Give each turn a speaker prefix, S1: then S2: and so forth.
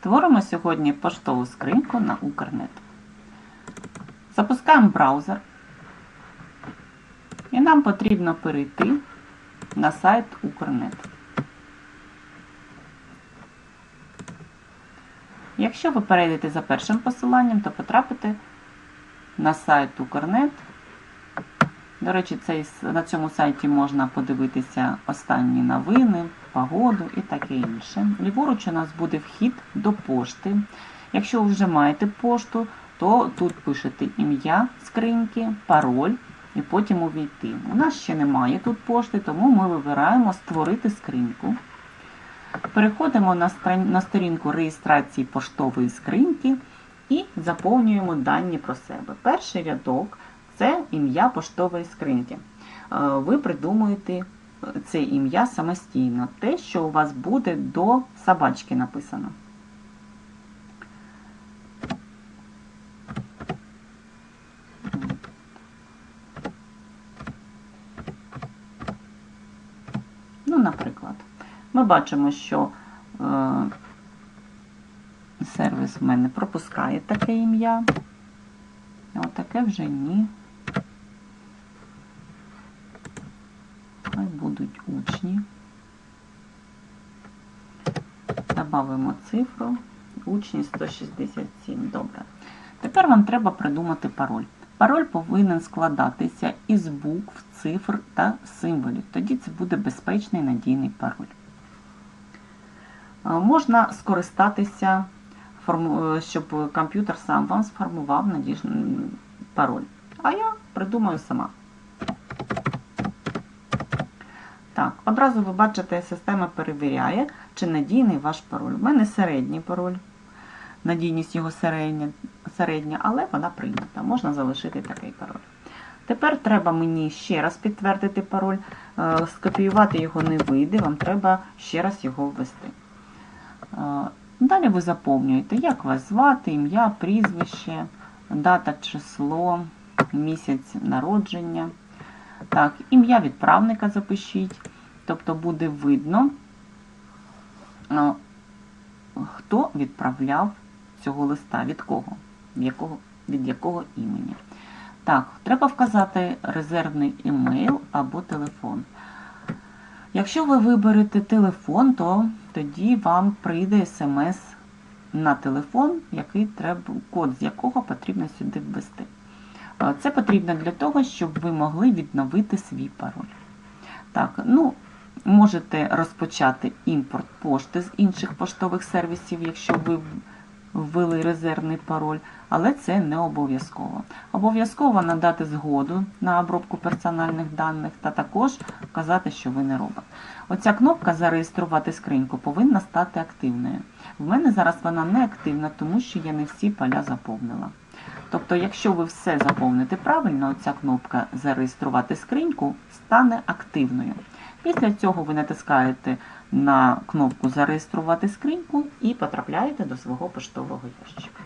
S1: Створимо сьогодні поштову скриньку на Укрнет. Запускаємо браузер. І нам потрібно перейти на сайт Укрнет. Якщо ви перейдете за першим посиланням, то потрапите на сайт Укрнет. До речі, цей, на цьому сайті можна подивитися останні новини, погоду і таке інше. Ліворуч у нас буде вхід до пошти. Якщо ви вже маєте пошту, то тут пишете ім'я скриньки, пароль і потім увійти. У нас ще немає тут пошти, тому ми вибираємо Створити скриньку. Переходимо на, сторінку реєстрації поштової скриньки і заповнюємо дані про себе. Перший рядок це ім'я поштової скриньки. Е, Ви придумуєте це ім'я самостійно, те, що у вас буде до собачки написано. Ну, наприклад, ми бачимо, що е, сервіс в мене пропускає таке ім'я. Отаке вже ні. Будуть учні. Добавимо цифру. Учні 167. Добре. Тепер вам треба придумати пароль. Пароль повинен складатися із букв, цифр та символів. Тоді це буде безпечний надійний пароль. Е, Можна скористатися, е, щоб комп'ютер сам вам сформував надіжний пароль. А я придумаю сама. Так, одразу ви бачите, система перевіряє, чи надійний ваш пароль. У мене середній пароль. Надійність його середня, середня, але вона прийнята. Можна залишити такий пароль. Тепер треба мені ще раз підтвердити пароль. Е, Скопіювати його не вийде, вам треба ще раз його ввести. Е, Далі ви заповнюєте, як вас звати, ім'я, прізвище, дата, число, місяць народження. Ім'я відправника запишіть, тобто буде видно, е, хто відправляв цього листа, від кого, від якого, імені. Так, треба вказати резервний емейл або телефон. Якщо ви виберете телефон, то тоді вам прийде смс на телефон, який треба, код з якого потрібно сюди ввести. Е, Це потрібно для того, щоб ви могли відновити свій пароль. Так, ну, можете розпочати імпорт пошти з інших поштових сервісів, якщо ви ввели резервний пароль, але це не обов'язково. Обов'язково надати згоду на обробку персональних даних та також вказати, що ви не робот. Оця кнопка Зареєструвати скриньку повинна стати активною. В мене зараз вона не активна, тому що я не всі поля заповнила. Тобто, якщо ви все заповните правильно, ця кнопка Зареєструвати скриньку стане активною. Після цього ви натискаєте на кнопку Зареєструвати скриньку і потрапляєте до свого поштового ящика.